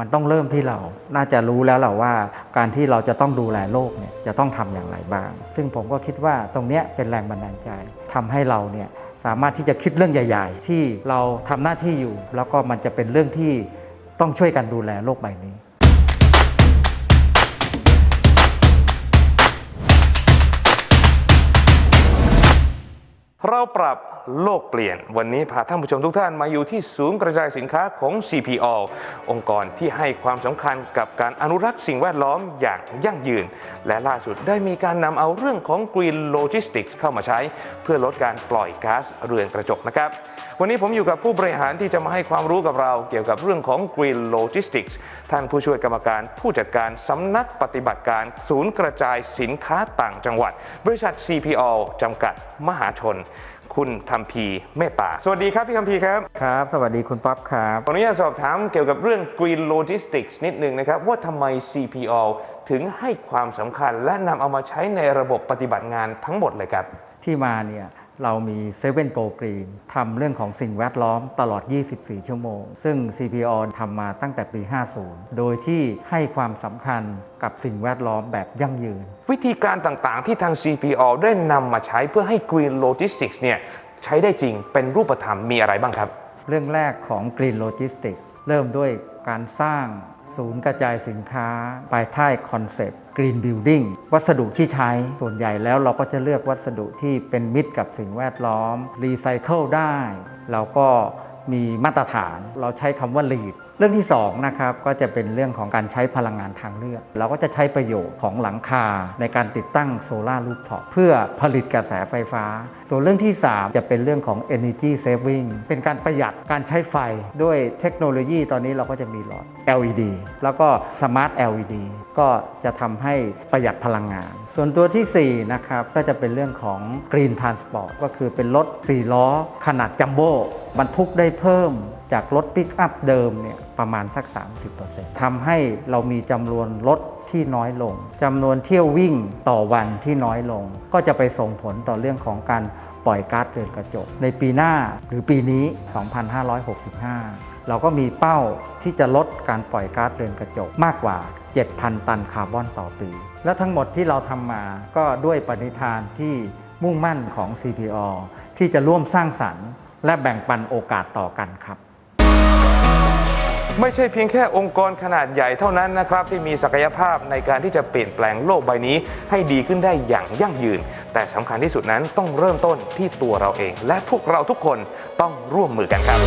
มันต้องเริ่มที่เรา น่าจะรู้แล้วแหละว่า การที่เราจะต้องดูแลโลกเนี่ยจะต้องทำอย่างไรบ้าง ซึ่งผมก็คิดว่าตรงเนี้ยเป็นแรงบันดาลใจทำให้เราเนี่ยสามารถที่จะคิดเรื่องใหญ่ ๆ ที่เราทำหน้าที่อยู่ แล้วก็มันจะเป็นเรื่องที่ต้องช่วยกันดูแลโลกใบนี้เราปรับ โลกเปลี่ยน วันนี้พาท่านผู้ชมทุกท่านมาอยู่ที่ศูนย์กระจายสินค้าของ CPO องค์กรที่ให้ความสำคัญกับการอนุรักษ์สิ่งแวดล้อมอย่างยั่งยืน และล่าสุดได้มีการนำเอาเรื่องของ Green Logistics เข้ามาใช้ เพื่อลดการปล่อยก๊าซเรือนกระจกนะครับ วันนี้ผมอยู่กับผู้บริหารที่จะมาให้ความรู้กับเราเกี่ยวกับเรื่องของ Green Logistics ท่านผู้ช่วยกรรมการผู้จัดการสำนักปฏิบัติการศูนย์กระจายสินค้าต่างจังหวัด บริษัท CPO จำกัดมหาชน คุณคัมพีร์เมตตา สวัสดีครับพี่คัมพีร์ครับ ครับ สวัสดีคุณป๊อปครับขออนุญาตสอบถามเกี่ยวกับเรื่อง Green Logistics นิดนึงนะครับ ว่าทำไม CPO ถึงให้ความสำคัญและนำเอามาใช้ในระบบปฏิบัติงานทั้งหมดเลยครับ ที่มาเนี่ย เรามี7 Go Green ทำเรื่องของสิ่งแวดล้อมตลอด 24 ชั่วโมง ซึ่ง CPO ทำมาตั้งแต่ปี 50 โดยที่ให้ความสำคัญกับสิ่งแวดล้อมแบบยั่งยืน วิธีการต่างๆ ที่ทาง CPO ได้นำมาใช้เพื่อให้ Green Logistics เนี่ยใช้ได้จริงเป็นรูปธรรมมีอะไรบ้างครับ เรื่องแรกของ Green Logistics เริ่มด้วยการสร้าง ศูนย์กระจายสินค้า ภายใต้คอนเซปต์ Green Building วัสดุที่ใช้ส่วนใหญ่แล้วเราก็จะเลือกวัสดุที่เป็นมิตรกับสิ่งแวดล้อมรีไซเคิลได้ เราก็ มีมาตรฐาน เราใช้คำว่า LEED เรื่องที่2นะครับก็จะเป็นเรื่องของการใช้พลังงานทางเลือก เราก็จะใช้ประโยชน์ของหลังคาในการติดตั้งโซลาร์รูฟท็อปเพื่อผลิตกระแสไฟฟ้า ส่วนเรื่องที่ 3 จะเป็นเรื่องของ energy saving เป็นการประหยัดการใช้ไฟด้วยเทคโนโลยีตอนนี้เราก็จะมีหลอด LED แล้วก็ smart LED ก็จะทำให้ประหยัดพลังงาน ส่วนตัวทีสี่4นะครับก็จะเป็นเรื่องของ Green Transport ก็คือเป็นรถ4ล้อขนาดจัมโบ้บรรทุกได้เพิ่มจากรถปิกอัพเดิมเนี่ยประมาณสัก 30%ทำให้เรามีจำนวนรถที่น้อยลงจำนวนเที่ยววิ่งต่อวันที่น้อยลง ก็จะไปส่งผลต่อเรื่องของการปล่อยก๊าซเรือนกระจก ในปีหน้าหรือปีนี้ 2565 เราก็มีเป้าที่จะลดการปล่อยก๊าซเรือนกระจกมากกว่า 7,000 ตันคาร์บอนต่อปี และทั้งหมดที่เราทำมาก็ด้วยปณิธานที่มุ่งมั่นของ CPO ที่จะร่วมสร้างสรรค์ และแบ่งปันโอกาสต่อกันครับ ไม่ใช่เพียงแค่องค์กรขนาดใหญ่เท่านั้นนะครับ ที่มีศักยภาพในการที่จะเปลี่ยนแปลงโลกใบนี้ ให้ดีขึ้นได้อย่างยั่งยืน แต่สำคัญที่สุดนั้นต้องเริ่มต้นที่ตัวเราเอง และพวกเราทุกคนต้องร่วมมือกันครับ